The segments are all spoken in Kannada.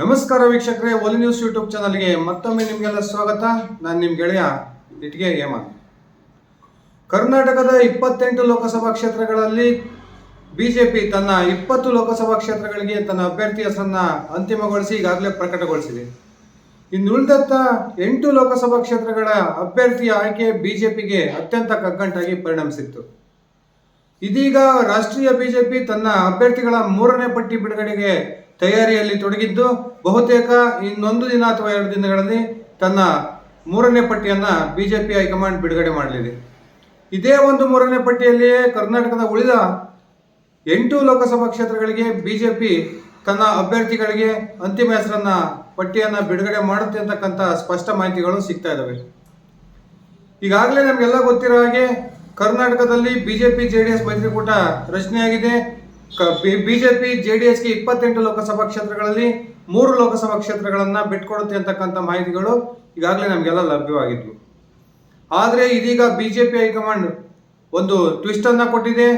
ನಮಸ್ಕಾರ ವೀಕ್ಷಕರೇ, ಒಲಿ ನ್ಯೂಸ್ ಯೂಟ್ಯೂಬ್ ಚಾನಲ್ಗೆ ಮತ್ತೊಮ್ಮೆ ನಿಮಗೆಲ್ಲ ಸ್ವಾಗತ. ನಾನು ನಿಮ್ಮ ಗೆಳೆಯ ಇಟ್ಗೆ ಹೇಮಂತ್ ಕರ್ನಾಟಕದ ಇಪ್ಪತ್ತೆಂಟು ಲೋಕಸಭಾ ಕ್ಷೇತ್ರಗಳಲ್ಲಿ ಬಿಜೆಪಿ ತನ್ನ ಇಪ್ಪತ್ತು ಲೋಕಸಭಾ ಕ್ಷೇತ್ರಗಳಿಗೆ ತನ್ನ ಅಭ್ಯರ್ಥಿ ಹೆಸರನ್ನು ಅಂತಿಮಗೊಳಿಸಿ ಈಗಾಗಲೇ ಪ್ರಕಟಗೊಳಿಸಿದೆ. ಇನ್ನು ಉಳಿದತ್ತ ಎಂಟು ಲೋಕಸಭಾ ಕ್ಷೇತ್ರಗಳ ಅಭ್ಯರ್ಥಿಯ ಆಯ್ಕೆ ಬಿಜೆಪಿಗೆ ಅತ್ಯಂತ ಕಗ್ಗಂಟಾಗಿ ಪರಿಣಮಿಸಿತ್ತು. ಇದೀಗ ರಾಷ್ಟ್ರೀಯ ಬಿಜೆಪಿ ತನ್ನ ಅಭ್ಯರ್ಥಿಗಳ ಮೂರನೇ ಪಟ್ಟಿ ಬಿಡುಗಡೆಗೆ ತಯಾರಿಯಲ್ಲಿ ತೊಡಗಿದ್ದು ಬಹುತೇಕ ಇನ್ನೊಂದು ದಿನ ಅಥವಾ ಎರಡು ದಿನಗಳಲ್ಲಿ ತನ್ನ ಮೂರನೇ ಪಟ್ಟಿಯನ್ನ ಬಿಜೆಪಿ ಹೈಕಮಾಂಡ್ ಬಿಡುಗಡೆ ಮಾಡಲಿದೆ. ಇದೇ ಒಂದು ಮೂರನೇ ಪಟ್ಟಿಯಲ್ಲಿಯೇ ಕರ್ನಾಟಕದ ಉಳಿದ ಎಂಟು ಲೋಕಸಭಾ ಕ್ಷೇತ್ರಗಳಿಗೆ ಬಿಜೆಪಿ ತನ್ನ ಅಭ್ಯರ್ಥಿಗಳಿಗೆ ಅಂತಿಮ ಹೆಸರನ್ನು, ಪಟ್ಟಿಯನ್ನ ಬಿಡುಗಡೆ ಮಾಡುತ್ತೆ ಅಂತಕ್ಕಂಥ ಸ್ಪಷ್ಟ ಮಾಹಿತಿಗಳು ಸಿಗ್ತಾ ಇದ್ದಾವೆ ಈಗಾಗಲೇ ನಮಗೆಲ್ಲ ಗೊತ್ತಿರೋ ಹಾಗೆ ಕರ್ನಾಟಕದಲ್ಲಿ ಬಿಜೆಪಿ ಜೆ ಡಿ ಎಸ್ ಮೈತ್ರಿಕೂಟ ರಚನೆಯಾಗಿದೆ. ಬಿಜೆಪಿ ಜೆ ಡಿ ಎಸ್ಗೆ ಇಪ್ಪತ್ತೆಂಟು ಲೋಕಸಭಾ ಕ್ಷೇತ್ರಗಳಲ್ಲಿ ಮೂರು ಲೋಕಸಭಾ ಕ್ಷೇತ್ರಗಳನ್ನ ಬಿಟ್ಕೊಡುತ್ತೆ ಅಂತಕ್ಕಂಥ ಮಾಹಿತಿಗಳು ಈಗಾಗಲೇ ನಮಗೆಲ್ಲ ಲಭ್ಯವಾಗಿದ್ವು. ಆದರೆ ಇದೀಗ ಬಿಜೆಪಿ ಹೈಕಮಾಂಡ್ ಒಂದು ಟ್ವಿಸ್ಟ್ ಅನ್ನ ಕೊಟ್ಟಿದೆ.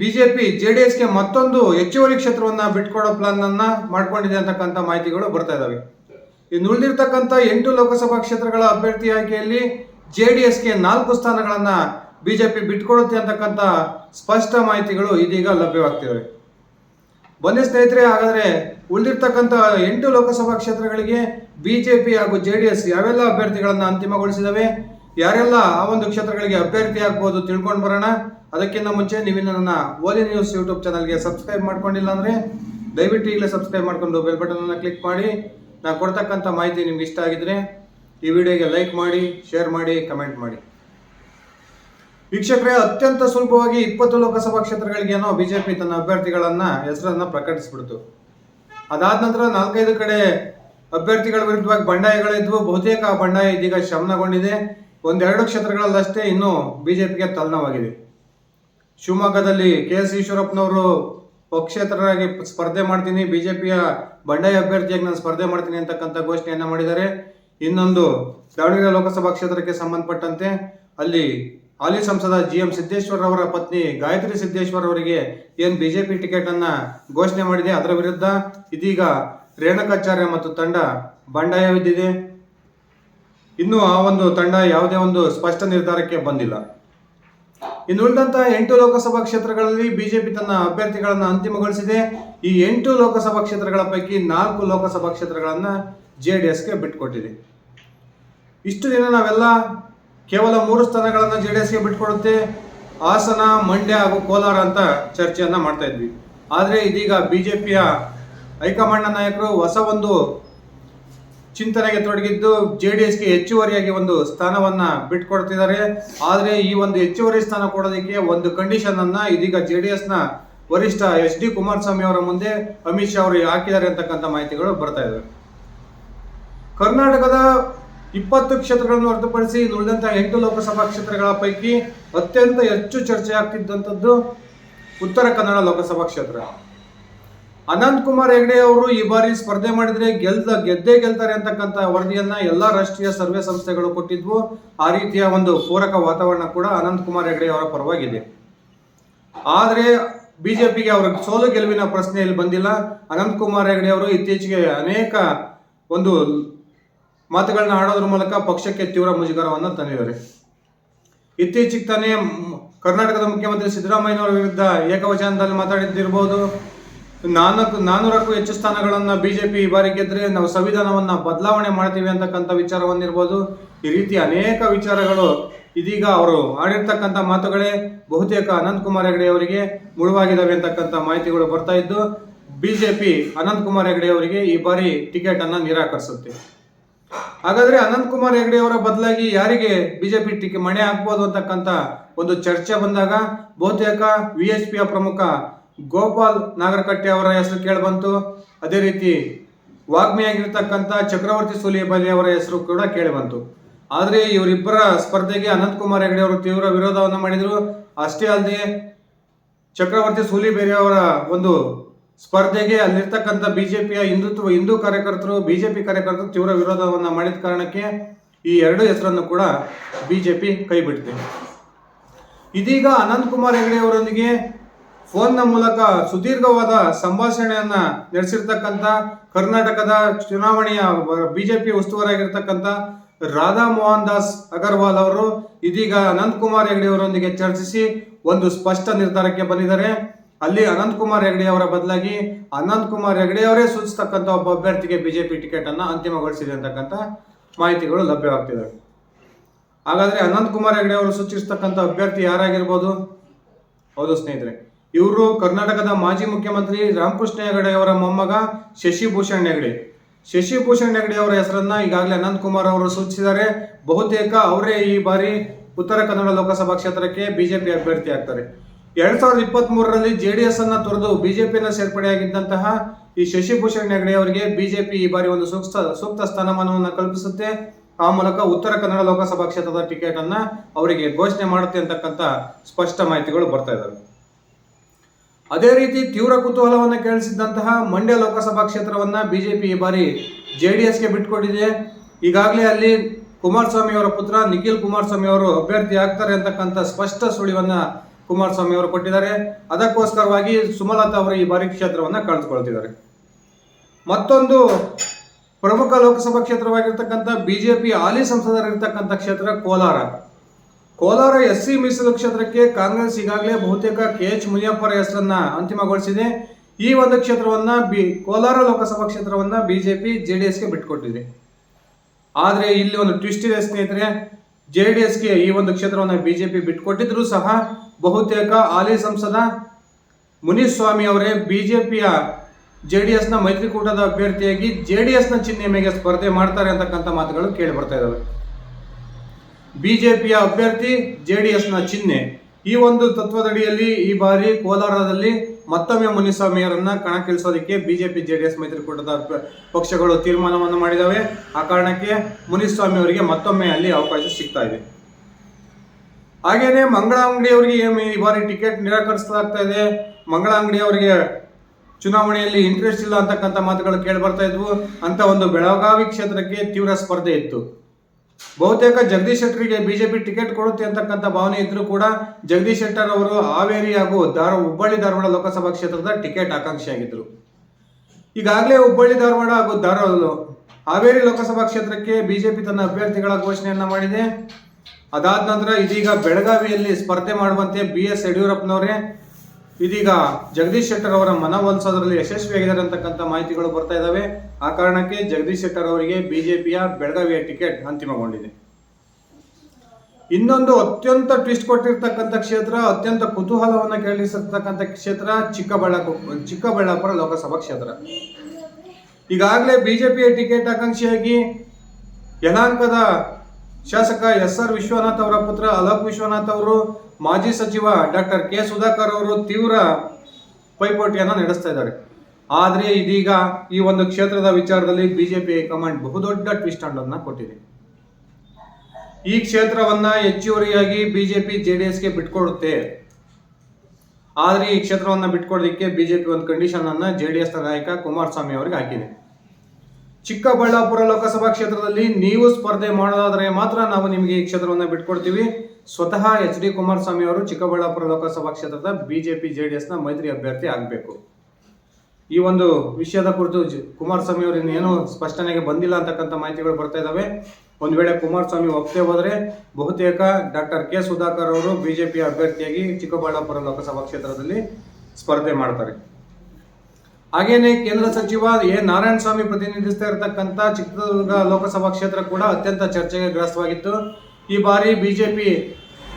ಬಿಜೆಪಿ ಜೆ ಡಿ ಎಸ್ಗೆ ಮತ್ತೊಂದು ಹೆಚ್ಚುವರಿ ಕ್ಷೇತ್ರವನ್ನ ಬಿಟ್ಕೊಡೋ ಪ್ಲಾನ್ ಅನ್ನ ಮಾಡ್ಕೊಂಡಿದೆ ಅಂತಕ್ಕಂಥ ಮಾಹಿತಿಗಳು ಬರ್ತಾ ಇದಾವೆ. ಇನ್ನು ಉಳಿದಿರ್ತಕ್ಕಂಥ ಎಂಟು ಲೋಕಸಭಾ ಕ್ಷೇತ್ರಗಳ ಅಭ್ಯರ್ಥಿ ಆಯ್ಕೆಯಲ್ಲಿ ಜೆ ಡಿ ಎಸ್ಗೆ ನಾಲ್ಕು ಸ್ಥಾನಗಳನ್ನ ಬಿಜೆಪಿ ಬಿಟ್ಕೊಡುತ್ತೆ ಅಂತಕ್ಕಂಥ ಸ್ಪಷ್ಟ ಮಾಹಿತಿಗಳು ಇದೀಗ ಲಭ್ಯವಾಗ್ತಿವೆ ಬನ್ನಿ ಸ್ನೇಹಿತರೆ, ಹಾಗಾದ್ರೆ ಉಳಿದಿರ್ತಕ್ಕಂಥ ಎಂಟು ಲೋಕಸಭಾ ಕ್ಷೇತ್ರಗಳಿಗೆ ಬಿಜೆಪಿ ಹಾಗೂ ಜೆ ಡಿ ಎಸ್ ಯಾವೆಲ್ಲ ಅಭ್ಯರ್ಥಿಗಳನ್ನು ಅಂತಿಮಗೊಳಿಸಿದವೆ, ಯಾರೆಲ್ಲ ಆ ಒಂದು ಕ್ಷೇತ್ರಗಳಿಗೆ ಅಭ್ಯರ್ಥಿ ಆಗ್ಬೋದು ತಿಳ್ಕೊಂಡು ಬರೋಣ. ಅದಕ್ಕಿಂತ ಮುಂಚೆ ನೀವಿನ್ನು ನನ್ನ ಓಲಿ ನ್ಯೂಸ್ ಯೂಟ್ಯೂಬ್ ಚಾನಲ್ಗೆ ಸಬ್ಸ್ಕ್ರೈಬ್ ಮಾಡ್ಕೊಂಡಿಲ್ಲ ಅಂದ್ರೆ ದಯವಿಟ್ಟು ಈಗಲೇ ಸಬ್ಸ್ಕ್ರೈಬ್ ಮಾಡ್ಕೊಂಡು ಬೆಲ್ ಬಟನ್ ಅನ್ನ ಕ್ಲಿಕ್ ಮಾಡಿ. ನಾವು ಕೊಡ್ತಕ್ಕಂಥ ಮಾಹಿತಿ ನಿಮ್ಗೆ ಇಷ್ಟ ಆಗಿದ್ರೆ ಈ ವಿಡಿಯೋಗೆ ಲೈಕ್ ಮಾಡಿ, ಶೇರ್ ಮಾಡಿ, ಕಮೆಂಟ್ ಮಾಡಿ. ವೀಕ್ಷಕರೇ, ಅತ್ಯಂತ ಸುಲಭವಾಗಿ ಇಪ್ಪತ್ತು ಲೋಕಸಭಾ ಕ್ಷೇತ್ರಗಳಿಗೇನೋ ಬಿಜೆಪಿ ತನ್ನ ಅಭ್ಯರ್ಥಿಗಳನ್ನ ಹೆಸರನ್ನ ಪ್ರಕಟಿಸಿಬಿಡ್ತು. ಅದಾದ ನಂತರ ನಾಲ್ಕೈದು ಕಡೆ ಅಭ್ಯರ್ಥಿಗಳ ವಿರುದ್ಧವಾಗಿ ಬಂಡಾಯಗಳಿದ್ವು ಬಹುತೇಕ ಆ ಬಂಡಾಯ ಇದೀಗ ಶಮನಗೊಂಡಿದೆ. ಒಂದೆರಡು ಕ್ಷೇತ್ರಗಳಲ್ಲಷ್ಟೇ ಇನ್ನೂ ಬಿಜೆಪಿಗೆ ತಲ್ಲಣವಾಗಿದೆ. ಶಿವಮೊಗ್ಗದಲ್ಲಿ ಕೆ ಎಸ್ ಈಶ್ವರಪ್ಪನವರು, ಪಕ್ಷೇತರರಾಗಿ ಸ್ಪರ್ಧೆ ಮಾಡ್ತೀನಿ, ಬಿಜೆಪಿಯ ಬಂಡಾಯ ಅಭ್ಯರ್ಥಿಯಾಗಿ ನಾನು ಸ್ಪರ್ಧೆ ಮಾಡ್ತೀನಿ ಅಂತಕ್ಕಂಥ ಘೋಷಣೆಯನ್ನ ಮಾಡಿದ್ದಾರೆ. ಇನ್ನೊಂದು ದಾವಣಗೆರೆ ಲೋಕಸಭಾ ಕ್ಷೇತ್ರಕ್ಕೆ ಸಂಬಂಧಪಟ್ಟಂತೆ ಅಲ್ಲಿ ಹಾಲಿ ಸಂಸದ ಜಿ ಎಂ ಸಿದ್ದೇಶ್ವರ್ ಅವರ ಪತ್ನಿ ಗಾಯತ್ರಿ ಸಿದ್ದೇಶ್ವರ್ ಅವರಿಗೆ ಏನು ಬಿಜೆಪಿ ಟಿಕೆಟ್ ಅನ್ನ ಘೋಷಣೆ ಮಾಡಿದೆ? ಅದರ ವಿರುದ್ಧ ಇದೀಗ ರೇಣುಕಾಚಾರ್ಯ ಮತ್ತು ತಂಡ ಬಂಡಾಯವಿದ್ದಿದೆ. ಇನ್ನು ಆ ಒಂದು ತಂಡ ಯಾವುದೇ ಒಂದು ಸ್ಪಷ್ಟ ನಿರ್ಧಾರಕ್ಕೆ ಬಂದಿಲ್ಲ. ಇನ್ನು ಉಳಿದಂತಹ ಎಂಟು ಲೋಕಸಭಾ ಕ್ಷೇತ್ರಗಳಲ್ಲಿ ಬಿಜೆಪಿ ತನ್ನ ಅಭ್ಯರ್ಥಿಗಳನ್ನು ಅಂತಿಮಗೊಳಿಸಿದೆ. ಈ ಎಂಟು ಲೋಕಸಭಾ ಕ್ಷೇತ್ರಗಳ ಪೈಕಿ ನಾಲ್ಕು ಲೋಕಸಭಾ ಕ್ಷೇತ್ರಗಳನ್ನು ಜೆ ಡಿ ಎಸ್ಗೆ ಬಿಟ್ಟುಕೊಟ್ಟಿದೆ ಇಷ್ಟು ದಿನ ನಾವೆಲ್ಲ ಕೇವಲ ಮೂರು ಸ್ಥಾನಗಳನ್ನು ಜೆ ಡಿ ಎಸ್ಗೆ ಬಿಟ್ಕೊಡುತ್ತೆ. ಹಾಸನ, ಮಂಡ್ಯ ಹಾಗೂ ಕೋಲಾರ ಅಂತ ಚರ್ಚೆಯನ್ನ ಮಾಡ್ತಾ ಇದ್ವಿ. ಆದರೆ ಇದೀಗ ಬಿಜೆಪಿಯ ಹೈಕಮಾಂಡ್ನ ನಾಯಕರು ಹೊಸ ಒಂದು ಚಿಂತನೆಗೆ ತೊಡಗಿದ್ದು ಜೆ ಡಿ ಎಸ್ಗೆ ಹೆಚ್ಚುವರಿಯಾಗಿ ಒಂದು ಸ್ಥಾನವನ್ನ ಬಿಟ್ಕೊಡ್ತಿದ್ದಾರೆ. ಆದರೆ ಈ ಒಂದು ಹೆಚ್ಚುವರಿ ಸ್ಥಾನ ಕೊಡೋದಕ್ಕೆ ಒಂದು ಕಂಡೀಷನ್ ಅನ್ನ ಇದೀಗ ಜೆ ಡಿ ಎಸ್ನ ವರಿಷ್ಠ ಎಚ್ ಡಿ ಕುಮಾರಸ್ವಾಮಿ ಅವರ ಮುಂದೆ ಅಮಿತ್ ಶಾ ಅವರು ಹಾಕಿದ್ದಾರೆ ಅಂತಕ್ಕಂಥ ಮಾಹಿತಿಗಳು ಬರ್ತಾ ಇದ್ದಾವೆ ಕರ್ನಾಟಕದ ಇಪ್ಪತ್ತು ಕ್ಷೇತ್ರಗಳನ್ನು ಹೊರತುಪಡಿಸಿ ಉಳಿದಂತಹ ಎಂಟು ಲೋಕಸಭಾ ಕ್ಷೇತ್ರಗಳ ಪೈಕಿ ಅತ್ಯಂತ ಹೆಚ್ಚು ಚರ್ಚೆ ಆಗ್ತಿದ್ದಂಥದ್ದು ಉತ್ತರ ಕನ್ನಡ ಲೋಕಸಭಾ ಕ್ಷೇತ್ರ. ಅನಂತ್ ಕುಮಾರ್ ಹೆಗಡೆ ಅವರು ಈ ಬಾರಿ ಸ್ಪರ್ಧೆ ಮಾಡಿದ್ರೆ ಗೆಲ್ದ, ಗೆದ್ದೇ ಗೆಲ್ತಾರೆ ಅಂತಕ್ಕಂಥ ವರದಿಯನ್ನ ಎಲ್ಲಾ ರಾಷ್ಟ್ರೀಯ ಸರ್ವೆ ಸಂಸ್ಥೆಗಳು ಕೊಟ್ಟಿದ್ವು. ಆ ರೀತಿಯ ಒಂದು ಪೂರಕ ವಾತಾವರಣ ಕೂಡ ಅನಂತ್ ಕುಮಾರ್ ಹೆಗಡೆ ಅವರ ಪರವಾಗಿದೆ. ಆದರೆ ಬಿಜೆಪಿಗೆ ಅವರ ಸೋಲು ಗೆಲುವಿನ ಪ್ರಶ್ನೆಯಲ್ಲಿ ಬಂದಿಲ್ಲ. ಅನಂತ್ ಕುಮಾರ್ ಹೆಗಡೆ ಅವರು ಇತ್ತೀಚೆಗೆ ಅನೇಕ ಒಂದು ಮಾತುಗಳನ್ನ ಆಡೋದ್ರ ಮೂಲಕ ಪಕ್ಷಕ್ಕೆ ತೀವ್ರ ಮುಜುಗರವನ್ನು ತಂದಿದ್ದಾರೆ. ಇತ್ತೀಚೆಗೆ ತಾನೇ ಕರ್ನಾಟಕದ ಮುಖ್ಯಮಂತ್ರಿ ಸಿದ್ದರಾಮಯ್ಯನವರ ವಿರುದ್ಧ ಏಕವಚನದಲ್ಲಿ ಮಾತಾಡಿದ್ದಿರ್ಬೋದು. ನಾಲ್ಕು, ನಾನೂರಕ್ಕೂ ಹೆಚ್ಚು ಸ್ಥಾನಗಳನ್ನ ಬಿಜೆಪಿ ಈ ಬಾರಿ ಗೆದ್ರೆ ನಾವು ಸಂವಿಧಾನವನ್ನ ಬದಲಾವಣೆ ಮಾಡ್ತೀವಿ ಅಂತಕ್ಕಂಥ ವಿಚಾರವನ್ನಿರ್ಬೋದು. ಈ ರೀತಿ ಅನೇಕ ವಿಚಾರಗಳು ಇದೀಗ ಅವರು ಆಡಿರ್ತಕ್ಕಂಥ ಮಾತುಗಳೇ ಬಹುತೇಕ ಅನಂತಕುಮಾರ್ ಹೆಗಡೆ ಅವರಿಗೆ ಮುಳುವಾಗಿದ್ದಾವೆ ಅಂತಕ್ಕಂಥ ಮಾಹಿತಿಗಳು ಬರ್ತಾ ಇದ್ದು, ಬಿಜೆಪಿ ಅನಂತ್ ಕುಮಾರ್ ಹೆಗಡೆ ಅವರಿಗೆ ಈ ಬಾರಿ ಟಿಕೆಟ್ ಅನ್ನ ನಿರಾಕರಿಸುತ್ತೆ. ಹಾಗಾದ್ರೆ ಅನಂತ್ ಕುಮಾರ್ ಹೆಗಡೆ ಅವರ ಬದಲಾಗಿ ಯಾರಿಗೆ ಬಿಜೆಪಿ ಟಿಕೆ ಮಣೆ ಹಾಕ್ಬೋದು ಅಂತಕ್ಕಂಥ ಒಂದು ಚರ್ಚೆ ಬಂದಾಗ ಬಹುತೇಕ ವಿ ಎಸ್ ಪಿಯ ಪ್ರಮುಖ ಗೋಪಾಲ್ ನಾಗರಕಟ್ಟೆ ಅವರ ಹೆಸರು ಕೇಳಿಬಂತು ಅದೇ ರೀತಿ ವಾಗ್ಮಿಯಾಗಿರ್ತಕ್ಕಂಥ ಚಕ್ರವರ್ತಿ ಸೂಲಿಬಾಲಿ ಅವರ ಹೆಸರು ಕೂಡ ಕೇಳಿಬಂತು ಆದರೆ ಇವರಿಬ್ಬರ ಸ್ಪರ್ಧೆಗೆ ಅನಂತ್ ಕುಮಾರ್ ಹೆಗಡೆ ಅವರು ತೀವ್ರ ವಿರೋಧವನ್ನು ಮಾಡಿದರು. ಅಷ್ಟೇ ಅಲ್ಲದೆ ಚಕ್ರವರ್ತಿ ಸೂಲಿಬೇರಿ ಅವರ ಒಂದು ಸ್ಪರ್ಧೆಗೆ ಅಲ್ಲಿರ್ತಕ್ಕಂಥ ಬಿಜೆಪಿಯ ಹಿಂದುತ್ವ, ಹಿಂದೂ ಕಾರ್ಯಕರ್ತರು, ಬಿಜೆಪಿ ಕಾರ್ಯಕರ್ತರು ತೀವ್ರ ವಿರೋಧವನ್ನು ಮಾಡಿದ ಕಾರಣಕ್ಕೆ ಈ ಎರಡು ಹೆಸರನ್ನು ಕೂಡ ಬಿಜೆಪಿ ಕೈ ಬಿಟ್ಟಿದೆ ಇದೀಗ ಅನಂತ್ ಕುಮಾರ್ ಹೆಗಡೆ ಅವರೊಂದಿಗೆ ಫೋನ್ನ ಮೂಲಕ ಸುದೀರ್ಘವಾದ ಸಂಭಾಷಣೆಯನ್ನ ನಡೆಸಿರ್ತಕ್ಕಂಥ ಕರ್ನಾಟಕದ ಚುನಾವಣೆಯ ಬಿಜೆಪಿ ಉಸ್ತುವಾರಿಯಾಗಿರ್ತಕ್ಕಂಥ ರಾಧಾ ಮೋಹನ್ ದಾಸ್ ಅಗರ್ವಾಲ್ ಅವರು ಇದೀಗ ಅನಂತ್ ಕುಮಾರ್ ಹೆಗಡೆ ಅವರೊಂದಿಗೆ ಚರ್ಚಿಸಿ ಒಂದು ಸ್ಪಷ್ಟ ನಿರ್ಧಾರಕ್ಕೆ ಬಂದಿದ್ದಾರೆ. ಅಲ್ಲಿ ಅನಂತ್ ಕುಮಾರ್ ಹೆಗಡೆ ಅವರ ಬದಲಾಗಿ ಅನಂತ್ ಕುಮಾರ್ ಹೆಗಡೆ ಅವರೇ ಸೂಚಿಸ್ತಕ್ಕಂಥ ಒಬ್ಬ ಅಭ್ಯರ್ಥಿಗೆ ಬಿಜೆಪಿ ಟಿಕೆಟ್ ಅನ್ನ ಅಂತಿಮಗೊಳಿಸಿದೆ ಅಂತಕ್ಕಂಥ ಮಾಹಿತಿಗಳು ಲಭ್ಯವಾಗ್ತಿವೆ ಹಾಗಾದ್ರೆ ಅನಂತ್ ಕುಮಾರ್ ಹೆಗಡೆ ಅವರು ಸೂಚಿಸ್ತಕ್ಕಂಥ ಅಭ್ಯರ್ಥಿ ಯಾರಾಗಿರ್ಬೋದು? ಹೌದು ಸ್ನೇಹಿತರೆ, ಇವರು ಕರ್ನಾಟಕದ ಮಾಜಿ ಮುಖ್ಯಮಂತ್ರಿ ರಾಮಕೃಷ್ಣ ಹೆಗಡೆ ಅವರ ಮೊಮ್ಮಗ ಶಶಿಭೂಷಣ್ ಹೆಗಡೆ. ಶಶಿಭೂಷಣ್ ಹೆಗಡೆ ಅವರ ಹೆಸರನ್ನ ಈಗಾಗಲೇ ಅನಂತ್ ಕುಮಾರ್ ಅವರು ಸೂಚಿಸಿದ್ದಾರೆ. ಬಹುತೇಕ ಅವರೇ ಈ ಬಾರಿ ಉತ್ತರ ಕನ್ನಡ ಲೋಕಸಭಾ ಕ್ಷೇತ್ರಕ್ಕೆ ಬಿಜೆಪಿ ಅಭ್ಯರ್ಥಿ ಆಗ್ತಾರೆ. ಎರಡ್ ಸಾವಿರದ ಇಪ್ಪತ್ತ್ ಮೂರರಲ್ಲಿ ಜೆಡಿಎಸ್ ಅನ್ನ ತೊರೆದು ಬಿಜೆಪಿಯನ್ನ ಸೇರ್ಪಡೆಯಾಗಿದ್ದಂತಹ ಈ ಶಶಿಭೂಷಣ್ ಹೆಗಡೆ ಅವರಿಗೆ ಬಿಜೆಪಿ ಈ ಬಾರಿ ಒಂದು ಸೂಕ್ತ ಸೂಕ್ತ ಸ್ಥಾನಮಾನವನ್ನು ಕಲ್ಪಿಸುತ್ತೆ. ಆ ಮೂಲಕ ಉತ್ತರ ಕನ್ನಡ ಲೋಕಸಭಾ ಕ್ಷೇತ್ರದ ಟಿಕೆಟ್ ಅನ್ನ ಅವರಿಗೆ ಘೋಷಣೆ ಮಾಡುತ್ತೆ ಅಂತಕ್ಕಂಥ ಸ್ಪಷ್ಟ ಮಾಹಿತಿಗಳು ಬರ್ತಾ ಇದ್ದಾವೆ ಅದೇ ರೀತಿ ತೀವ್ರ ಕುತೂಹಲವನ್ನು ಕೇಳಿಸಿದ್ದಂತಹ ಮಂಡ್ಯ ಲೋಕಸಭಾ ಕ್ಷೇತ್ರವನ್ನ ಬಿಜೆಪಿ ಈ ಬಾರಿ ಜೆಡಿಎಸ್ಗೆ ಬಿಟ್ಕೊಟ್ಟಿದೆ. ಈಗಾಗಲೇ ಅಲ್ಲಿ ಕುಮಾರಸ್ವಾಮಿ ಅವರ ಪುತ್ರ ನಿಖಿಲ್ ಕುಮಾರಸ್ವಾಮಿ ಅವರು ಅಭ್ಯರ್ಥಿ ಆಗ್ತಾರೆ ಅಂತಕ್ಕಂಥ ಸ್ಪಷ್ಟ ಸುಳಿವನ್ನ ಕುಮಾರಸ್ವಾಮಿ ಅವರು ಕೊಟ್ಟಿದ್ದಾರೆ. ಅದಕ್ಕೋಸ್ಕರವಾಗಿ ಸುಮಲತಾ ಅವರು ಈ ಬಾರಿ ಕ್ಷೇತ್ರವನ್ನು ಕಳೆದುಕೊಳ್ತಿದ್ದಾರೆ ಮತ್ತೊಂದು ಪ್ರಮುಖ ಲೋಕಸಭಾ ಕ್ಷೇತ್ರವಾಗಿರ್ತಕ್ಕಂಥ ಬಿಜೆಪಿ ಹಾಲಿ ಸಂಸದರಿರ್ತಕ್ಕಂಥ ಕ್ಷೇತ್ರ ಕೋಲಾರ. ಕೋಲಾರ ಎಸ್ ಸಿ ಮೀಸಲು ಕ್ಷೇತ್ರಕ್ಕೆ ಕಾಂಗ್ರೆಸ್ ಈಗಾಗಲೇ ಬಹುತೇಕ ಕೆ ಎಚ್ ಮುನಿಯಪ್ಪರ ಹೆಸರನ್ನ ಅಂತಿಮಗೊಳಿಸಿದೆ. ಈ ಒಂದು ಕ್ಷೇತ್ರವನ್ನ ಬಿ, ಕೋಲಾರ ಲೋಕಸಭಾ ಕ್ಷೇತ್ರವನ್ನ ಬಿಜೆಪಿ, ಜೆ ಡಿ ಎಸ್ಗೆ ಬಿಟ್ಕೊಟ್ಟಿದೆ. ಆದರೆ ಇಲ್ಲಿ ಒಂದು ಟ್ವಿಸ್ಟ್ ಇದೆ ಸ್ನೇಹಿತರೆ. ಜೆ ಡಿ ಎಸ್ಗೆ ಈ ಒಂದು ಕ್ಷೇತ್ರವನ್ನು ಬಿಜೆಪಿ ಬಿಟ್ಟುಕೊಟ್ಟಿದ್ರು ಸಹ ಬಹುತೇಕ ಹಾಲಿ ಸಂಸದ ಮುನಿಸ್ವಾಮಿ ಅವರೇ ಬಿಜೆಪಿಯ ಜೆ ಡಿ ಎಸ್ನ ಮೈತ್ರಿಕೂಟದ ಅಭ್ಯರ್ಥಿಯಾಗಿ ಜೆ ಡಿ ಎಸ್ನ ಚಿಹ್ನೆ ಮೇಲೆ ಸ್ಪರ್ಧೆ ಮಾಡ್ತಾರೆ ಅಂತಕ್ಕಂಥ ಮಾತುಗಳು ಕೇಳಿ ಬರ್ತಾ ಇದ್ದಾವೆ ಬಿಜೆಪಿಯ ಅಭ್ಯರ್ಥಿ ಜೆ ಡಿ ಎಸ್ನ ಚಿಹ್ನೆ ಈ ಒಂದು ತತ್ವದಡಿಯಲ್ಲಿ ಈ ಬಾರಿ ಕೋಲಾರದಲ್ಲಿ ಮತ್ತೊಮ್ಮೆ ಮುನಿಸ್ವಾಮಿಯವರನ್ನ ಕಣಕ್ಕಿಳಿಸೋದಕ್ಕೆ ಬಿಜೆಪಿ ಜೆ ಡಿ ಎಸ್ ಮೈತ್ರಿಕೂಟದ ಪಕ್ಷಗಳು ತೀರ್ಮಾನವನ್ನು ಮಾಡಿದಾವೆ. ಆ ಕಾರಣಕ್ಕೆ ಮುನಿಸ್ವಾಮಿ ಅವರಿಗೆ ಮತ್ತೊಮ್ಮೆ ಅಲ್ಲಿ ಅವಕಾಶ ಸಿಗ್ತಾ ಇದೆ. ಹಾಗೇನೆ ಮಂಗಳ ಅಂಗಡಿ ಅವರಿಗೆ ಈ ಬಾರಿ ಟಿಕೆಟ್ ನಿರಾಕರಿಸಲಾಗ್ತಾ ಇದೆ. ಮಂಗಳ ಅಂಗಡಿ ಅವರಿಗೆ ಚುನಾವಣೆಯಲ್ಲಿ ಇಂಟ್ರೆಸ್ಟ್ ಇಲ್ಲ ಅಂತಕ್ಕಂಥ ಮಾತುಗಳು ಕೇಳಿ ಬರ್ತಾ ಇದ್ವು. ಅಂತ ಒಂದು ಬೆಳಗಾವಿ ಕ್ಷೇತ್ರಕ್ಕೆ ತೀವ್ರ ಸ್ಪರ್ಧೆ ಇತ್ತು. ಬಹುತೇಕ ಜಗದೀಶ್ ಶೆಟ್ಟರಿಗೆ ಬಿಜೆಪಿ ಟಿಕೆಟ್ ಕೊಡುತ್ತೆ ಅಂತಕ್ಕಂಥ ಭಾವನೆ ಇದ್ರೂ ಕೂಡ ಜಗದೀಶ್ ಶೆಟ್ಟರ್ ಅವರು ಹಾವೇರಿ ಹಾಗೂ ಧಾರ ಹುಬ್ಬಳ್ಳಿ, ಧಾರವಾಡ ಲೋಕಸಭಾ ಕ್ಷೇತ್ರದ ಟಿಕೆಟ್ ಆಕಾಂಕ್ಷಿಯಾಗಿದ್ದರು. ಈಗಾಗಲೇ ಹುಬ್ಬಳ್ಳಿ, ಧಾರವಾಡ ಹಾಗೂ ಧಾರವಾಡ ಹಾವೇರಿ ಲೋಕಸಭಾ ಕ್ಷೇತ್ರಕ್ಕೆ ಬಿಜೆಪಿ ತನ್ನ ಅಭ್ಯರ್ಥಿಗಳ ಘೋಷಣೆಯನ್ನ ಮಾಡಿದೆ. ಅದಾದ ನಂತರ ಇದೀಗ ಬೆಳಗಾವಿಯಲ್ಲಿ ಸ್ಪರ್ಧೆ ಮಾಡುವಂತೆ ಬಿ ಎಸ್ ಯಡಿಯೂರಪ್ಪನವರೇ ಇದೀಗ ಜಗದೀಶ್ ಶೆಟ್ಟರ್ ಅವರ ಮನವೊಲಿಸೋದ್ರಲ್ಲಿ ಯಶಸ್ವಿಯಾಗಿದ್ದಾರೆ ಅಂತಕ್ಕಂಥ ಮಾಹಿತಿಗಳು ಬರ್ತಾ ಇದ್ದಾವೆ ಆ ಕಾರಣಕ್ಕೆ ಜಗದೀಶ್ ಶೆಟ್ಟರ್ ಅವರಿಗೆ ಬಿಜೆಪಿಯ ಬೆಳಗಾವಿಯ ಟಿಕೆಟ್ ಅಂತಿಮಗೊಂಡಿದೆ. ಇನ್ನೊಂದು ಅತ್ಯಂತ ಟ್ವಿಸ್ಟ್ ಕೊಟ್ಟಿರ್ತಕ್ಕಂಥ ಕ್ಷೇತ್ರ, ಅತ್ಯಂತ ಕುತೂಹಲವನ್ನು ಕೇಳಿಸಿರ್ತಕ್ಕಂಥ ಕ್ಷೇತ್ರ ಚಿಕ್ಕಬಳ್ಳಾಪುರ ಚಿಕ್ಕಬಳ್ಳಾಪುರ ಲೋಕಸಭಾ ಕ್ಷೇತ್ರ. ಈಗಾಗಲೇ ಬಿಜೆಪಿಯ ಟಿಕೆಟ್ ಆಕಾಂಕ್ಷಿಯಾಗಿ ಯಲಾಂಕದ ಶಾಸಕ ಎಸ್ ಆರ್ ವಿಶ್ವನಾಥ್ ಅವರ ಪುತ್ರ ಅಲೋಕ್ ವಿಶ್ವನಾಥ್ ಅವರು ಮಾಜಿ ಸಚಿವ ಡಾಕ್ಟರ್ ಕೆ ಸುಧಾಕರ್ ಅವರು ತೀವ್ರ ಪೈಪೋಟಿಯನ್ನು ನಡೆಸ್ತಾ ಇದ್ದಾರೆ. ಆದರೆ ಇದೀಗ ಈ ಒಂದು ಕ್ಷೇತ್ರದ ವಿಚಾರದಲ್ಲಿ ಬಿಜೆಪಿ ಹೈಕಮಾಂಡ್ ಬಹುದೊಡ್ಡ ಟ್ವಿಸ್ಟ್ ಅನ್ನ ಕೊಟ್ಟಿದೆ. ಈ ಕ್ಷೇತ್ರವನ್ನ ಹೆಚ್ಚುವರಿಯಾಗಿ ಬಿಜೆಪಿ ಎಸ್ಗೆ ಬಿಟ್ಕೊಡುತ್ತೆ. ಆದರೆ ಈ ಕ್ಷೇತ್ರವನ್ನ ಬಿಟ್ಕೊಡೋದಕ್ಕೆ ಬಿಜೆಪಿ ಒಂದು ಕಂಡೀಷನ್ ಅನ್ನ ಎಸ್ನ ನಾಯಕ ಕುಮಾರಸ್ವಾಮಿ ಅವರಿಗೆ ಹಾಕಿದೆ. ಚಿಕ್ಕಬಳ್ಳಾಪುರ ಲೋಕಸಭಾ ಕ್ಷೇತ್ರದಲ್ಲಿ ನೀವು ಸ್ಪರ್ಧೆ ಮಾಡೋದಾದರೆ ಮಾತ್ರ ನಾವು ನಿಮಗೆ ಈ ಕ್ಷೇತ್ರವನ್ನು ಬಿಟ್ಕೊಡ್ತೀವಿ. ಸ್ವತಃ ಎಚ್ ಡಿ ಕುಮಾರಸ್ವಾಮಿ ಅವರು ಚಿಕ್ಕಬಳ್ಳಾಪುರ ಲೋಕಸಭಾ ಕ್ಷೇತ್ರದ ಬಿಜೆಪಿ ಜೆಡಿಎಸ್ನ ಮೈತ್ರಿ ಅಭ್ಯರ್ಥಿ ಆಗಬೇಕು. ಈ ಒಂದು ವಿಷಯದ ಕುರಿತು ಕುಮಾರಸ್ವಾಮಿ ಅವರು ಇನ್ನೇನು ಸ್ಪಷ್ಟನೆಗೆ ಬಂದಿಲ್ಲ ಅಂತಕ್ಕಂಥ ಮಾಹಿತಿಗಳು ಬರ್ತಾ ಇದ್ದಾವೆ ಒಂದು ವೇಳೆ ಕುಮಾರಸ್ವಾಮಿ ಒಪ್ಪದೆ ಹೋದರೆ ಬಹುತೇಕ ಡಾಕ್ಟರ್ ಕೆ ಸುಧಾಕರ್ ಅವರು ಬಿಜೆಪಿ ಅಭ್ಯರ್ಥಿಯಾಗಿ ಚಿಕ್ಕಬಳ್ಳಾಪುರ ಲೋಕಸಭಾ ಕ್ಷೇತ್ರದಲ್ಲಿ ಸ್ಪರ್ಧೆ ಮಾಡ್ತಾರೆ. ಹಾಗೇನೆ ಕೇಂದ್ರ ಸಚಿವ ಎ. ನಾರಾಯಣ ಸ್ವಾಮಿ ಪ್ರತಿನಿಧಿಸ್ತಾ ಇರತಕ್ಕಂತ ಚಿತ್ರದುರ್ಗ ಲೋಕಸಭಾ ಕ್ಷೇತ್ರ ಕೂಡ ಅತ್ಯಂತ ಚರ್ಚೆಗೆ ಗ್ರಾಸವಾಗಿತ್ತು ಈ ಬಾರಿ ಬಿಜೆಪಿ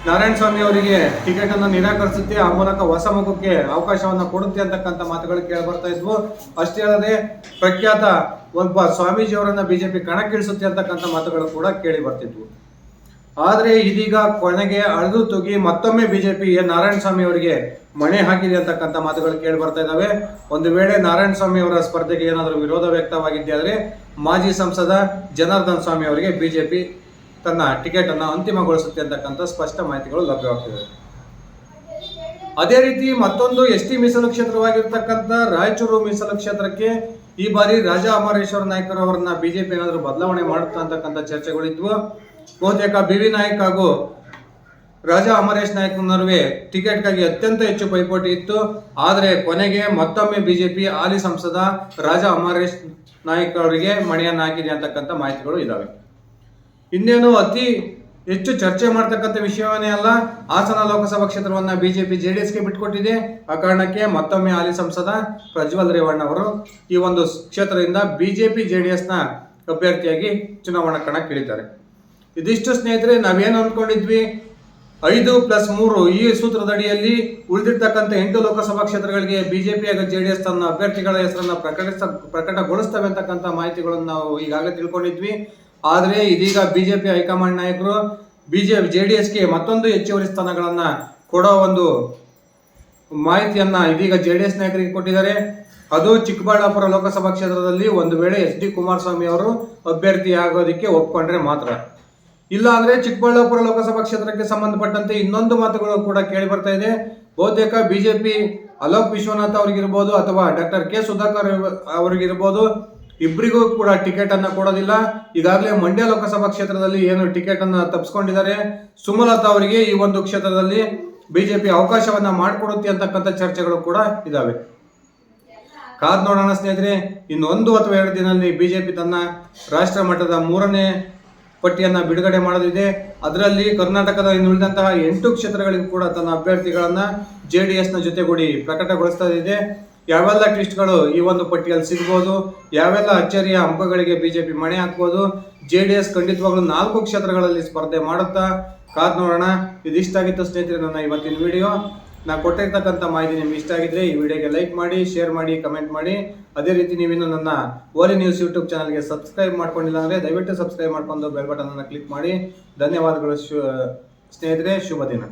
ನಾರಾಯಣ ಸ್ವಾಮಿ ಅವರಿಗೆ ಟಿಕೆಟ್ ಅನ್ನು ನಿರಾಕರಿಸುತ್ತೆ. ಆ ಮೂಲಕ ಹೊಸ ಮುಖಕ್ಕೆ ಅವಕಾಶವನ್ನು ಕೊಡುತ್ತೆ ಅಂತಕ್ಕಂಥ ಮಾತುಗಳು ಕೇಳಿ ಬರ್ತಾ ಇದ್ವು. ಅಷ್ಟೇ ಅಲ್ಲದೆ ಪ್ರಖ್ಯಾತ ಒಬ್ಬ ಸ್ವಾಮೀಜಿ ಅವರನ್ನ ಬಿಜೆಪಿ ಕಣಕ್ಕಿಳಿಸುತ್ತೆ ಅಂತಕ್ಕಂಥ ಮಾತುಗಳು ಕೂಡ ಕೇಳಿ ಬರ್ತಿದ್ವು. ಆದ್ರೆ ಇದೀಗ ಕೊನೆಗೆ ಅಳೆದು ತುಗಿ ಮತ್ತೊಮ್ಮೆ ಬಿಜೆಪಿ ಎ. ನಾರಾಯಣ ಸ್ವಾಮಿ ಅವರಿಗೆ ಮಣೆ ಹಾಕಿದೆ ಅಂತಕ್ಕಂಥ ಮಾತುಗಳು ಕೇಳಿ ಬರ್ತಾ ಇದ್ದಾವೆ. ಒಂದು ವೇಳೆ ನಾರಾಯಣ ಸ್ವಾಮಿ ಅವರ ಸ್ಪರ್ಧೆಗೆ ಏನಾದರೂ ವಿರೋಧ ವ್ಯಕ್ತವಾಗಿದ್ದೆ ಆದರೆ ಮಾಜಿ ಸಂಸದ ಜನಾರ್ದನ್ ಸ್ವಾಮಿ ಅವರಿಗೆ ಬಿಜೆಪಿ ತನ್ನ ಟಿಕೆಟ್ ಅನ್ನು ಅಂತಿಮಗೊಳಿಸುತ್ತೆ ಅಂತಕ್ಕಂಥ ಸ್ಪಷ್ಟ ಮಾಹಿತಿಗಳು ಲಭ್ಯವಾಗ್ತಿದೆ. ಅದೇ ರೀತಿ ಮತ್ತೊಂದು ಎಸ್ ಟಿ ಮೀಸಲು ಕ್ಷೇತ್ರವಾಗಿರ್ತಕ್ಕಂಥ ರಾಯಚೂರು ಮೀಸಲು ಕ್ಷೇತ್ರಕ್ಕೆ ಈ ಬಾರಿ ರಾಜಾ ಅಮರೇಶ್ವರ ನಾಯ್ಕರ್ ಅವರನ್ನ ಬಿಜೆಪಿ ಏನಾದರೂ ಬದಲಾವಣೆ ಮಾಡುತ್ತಾ ಅಂತಕ್ಕಂಥ ಚರ್ಚೆಗಳಿದ್ವು. ಬಹುತೇಕ ಬಿ ವಿ ನಾಯಕ್ ಹಾಗೂ ರಾಜಾ ಅಮರೇಶ್ ನಾಯಕ್ ನಡುವೆ ಟಿಕೆಟ್ಗಾಗಿ ಅತ್ಯಂತ ಹೆಚ್ಚು ಪೈಪೋಟಿ ಇತ್ತು. ಆದರೆ ಕೊನೆಗೆ ಮತ್ತೊಮ್ಮೆ ಬಿಜೆಪಿ, ಹಾಲಿ ಸಂಸದ ರಾಜಾ ಅಮರೇಶ್ ನಾಯಕ್ ಅವರಿಗೆ ಮಣಿಯನ್ನು ಹಾಕಿದೆ ಅಂತಕ್ಕಂಥ ಮಾಹಿತಿಗಳು ಇದ್ದಾವೆ ಇನ್ನೇನು ಅತಿ ಹೆಚ್ಚು ಚರ್ಚೆ ಮಾಡ್ತಕ್ಕಂಥ ವಿಷಯವೇ ಅಲ್ಲ, ಹಾಸನ ಲೋಕಸಭಾ ಕ್ಷೇತ್ರವನ್ನ ಬಿಜೆಪಿ ಎಸ್ಗೆ ಬಿಟ್ಕೊಟ್ಟಿದೆ. ಆ ಕಾರಣಕ್ಕೆ ಮತ್ತೊಮ್ಮೆ ಹಾಲಿ ಸಂಸದ ಪ್ರಜ್ವಲ್ ರೇವಣ್ಣ ಅವರು ಈ ಒಂದು ಕ್ಷೇತ್ರದಿಂದ ಬಿಜೆಪಿ ಎಸ್ನ ಅಭ್ಯರ್ಥಿಯಾಗಿ ಚುನಾವಣಾ ಕಣಕ್ಕಿಳಿದ್ದಾರೆ. ಇದಿಷ್ಟು ಸ್ನೇಹಿತರೆ, ನಾವೇನು ಅಂದ್ಕೊಂಡಿದ್ವಿ? ಐದು ಪ್ಲಸ್ ಮೂರು ಈ ಸೂತ್ರದಡಿಯಲ್ಲಿ ಉಳಿದಿರ್ತಕ್ಕಂಥ ಎಂಟು ಲೋಕಸಭಾ ಕ್ಷೇತ್ರಗಳಿಗೆ ಬಿಜೆಪಿ ಹಾಗೂ ಜೆಡಿಎಸ್ ತನ್ನ ಅಭ್ಯರ್ಥಿಗಳ ಹೆಸರನ್ನ ಪ್ರಕಟಿಸ ಪ್ರಕಟಗೊಳಿಸ್ತವೆ ಅಂತಕ್ಕಂಥ ಮಾಹಿತಿಗಳನ್ನು ನಾವು ಈಗಾಗಲೇ ತಿಳ್ಕೊಂಡಿದ್ವಿ. ಆದರೆ ಇದೀಗ ಬಿಜೆಪಿ ಹೈಕಮಾಂಡ್ ನಾಯಕರು ಬಿಜೆಪಿ ಜೆ ಡಿ ಎಸ್ಗೆ ಮತ್ತೊಂದು ಹೆಚ್ಚುವರಿ ಸ್ಥಾನಗಳನ್ನು ಕೊಡೋ ಒಂದು ಮಾಹಿತಿಯನ್ನ ಇದೀಗ ಜೆ ಡಿ ಎಸ್ ನಾಯಕರಿಗೆ ಕೊಟ್ಟಿದ್ದಾರೆ. ಅದು ಚಿಕ್ಕಬಳ್ಳಾಪುರ ಲೋಕಸಭಾ ಕ್ಷೇತ್ರದಲ್ಲಿ ಒಂದು ವೇಳೆ ಎಚ್ ಡಿ ಕುಮಾರಸ್ವಾಮಿ ಅವರು ಅಭ್ಯರ್ಥಿ ಆಗೋದಕ್ಕೆ ಒಪ್ಕೊಂಡ್ರೆ ಮಾತ್ರ. ಇಲ್ಲ ಅಂದ್ರೆ ಚಿಕ್ಕಬಳ್ಳಾಪುರ ಲೋಕಸಭಾ ಕ್ಷೇತ್ರಕ್ಕೆ ಸಂಬಂಧಪಟ್ಟಂತೆ ಇನ್ನೊಂದು ಮಾತುಗಳು ಕೂಡ ಕೇಳಿ ಬರ್ತಾ ಇದೆ. ಬಹುತೇಕ ಬಿಜೆಪಿ ಅಲೋಕ್ ವಿಶ್ವನಾಥ್ ಅವರಿಗಿರ್ಬೋದು ಅಥವಾ ಡಾಕ್ಟರ್ ಕೆ ಸುಧಾಕರ್ ಅವರಿಗಿರ್ಬೋದು ಇಬ್ಬರಿಗೂ ಕೂಡ ಟಿಕೆಟ್ ಅನ್ನ ಕೊಡೋದಿಲ್ಲ. ಈಗಾಗಲೇ ಮಂಡ್ಯ ಲೋಕಸಭಾ ಕ್ಷೇತ್ರದಲ್ಲಿ ಏನು ಟಿಕೆಟ್ ಅನ್ನ ತಪ್ಪಿಸ್ಕೊಂಡಿದ್ದಾರೆ ಸುಮಲತಾ ಅವರಿಗೆ ಈ ಒಂದು ಕ್ಷೇತ್ರದಲ್ಲಿ ಬಿಜೆಪಿ ಅವಕಾಶವನ್ನ ಮಾಡಿಕೊಡುತ್ತೆ ಅಂತಕ್ಕಂಥ ಚರ್ಚೆಗಳು ಕೂಡ ಇದಾವೆ. ಕಾದ್ ನೋಡೋಣ ಸ್ನೇಹಿತರೆ, ಇನ್ನೊಂದು ಅಥವಾ ಎರಡು ದಿನದಲ್ಲಿ ಬಿಜೆಪಿ ತನ್ನ ರಾಷ್ಟ್ರ ಮಟ್ಟದ ಮೂರನೇ ಪಟ್ಟಿಯನ್ನ ಬಿಡುಗಡೆ ಮಾಡಲಿದೆ ಅದರಲ್ಲಿ ಕರ್ನಾಟಕದ ಇನ್ನುಳಿದಂತಹ ಎಂಟು ಕ್ಷೇತ್ರಗಳಿಗೂ ಕೂಡ ತನ್ನ ಅಭ್ಯರ್ಥಿಗಳನ್ನು ಜೆ ಡಿ ಎಸ್ನ ಜೊತೆಗೂಡಿ ಪ್ರಕಟಗೊಳಿಸ್ತಾ ಇದೆ. ಯಾವೆಲ್ಲ ಟ್ವಿಸ್ಟ್ಗಳು ಈ ಒಂದು ಪಟ್ಟಿಯಲ್ಲಿ ಸಿಗ್ಬೋದು, ಯಾವೆಲ್ಲ ಅಚ್ಚರಿಯ ಅಂಕಗಳಿಗೆ ಬಿಜೆಪಿ ಮಣೆ ಹಾಕ್ಬೋದು, ಜೆ ಡಿ ಎಸ್ ಖಂಡಿತವಾಗ್ಲೂ ನಾಲ್ಕು ಕ್ಷೇತ್ರಗಳಲ್ಲಿ ಸ್ಪರ್ಧೆ ಮಾಡುತ್ತಾ? ಕಾದ್ ನೋಡೋಣ. ಇದಿಷ್ಟಾಗಿತ್ತು ಸ್ನೇಹಿತರೆ ನನ್ನ ಇವತ್ತಿನ ವಿಡಿಯೋ. ನಾ ಕೊಟ್ಟಿರ್ತಕ್ಕಂಥ ಮಾಹಿತಿ ನಿಮ್ಗೆ ಇಷ್ಟ ಆಗಿದ್ರೆ ಈ ವಿಡಿಯೋಗೆ ಲೈಕ್ ಮಾಡಿ, ಶೇರ್ ಮಾಡಿ, ಕಮೆಂಟ್ ಮಾಡಿ. ಅದೇ ರೀತಿ ನೀವಿನ್ನು ನನ್ನ ಓಲಿ ನ್ಯೂಸ್ ಯೂಟ್ಯೂಬ್ ಚಾನಲ್ಗೆ ಸಬ್ಸ್ಕ್ರೈಬ್ ಮಾಡ್ಕೊಂಡಿಲ್ಲ ಅಂದರೆ ದಯವಿಟ್ಟು ಸಬ್ಸ್ಕ್ರೈಬ್ ಮಾಡ್ಕೊಂಡು ಬೆಲ್ ಬಟನ್ ಅನ್ನು ಕ್ಲಿಕ್ ಮಾಡಿ. ಧನ್ಯವಾದಗಳು ಸ್ನೇಹಿತರೆ, ಶುಭ ದಿನ.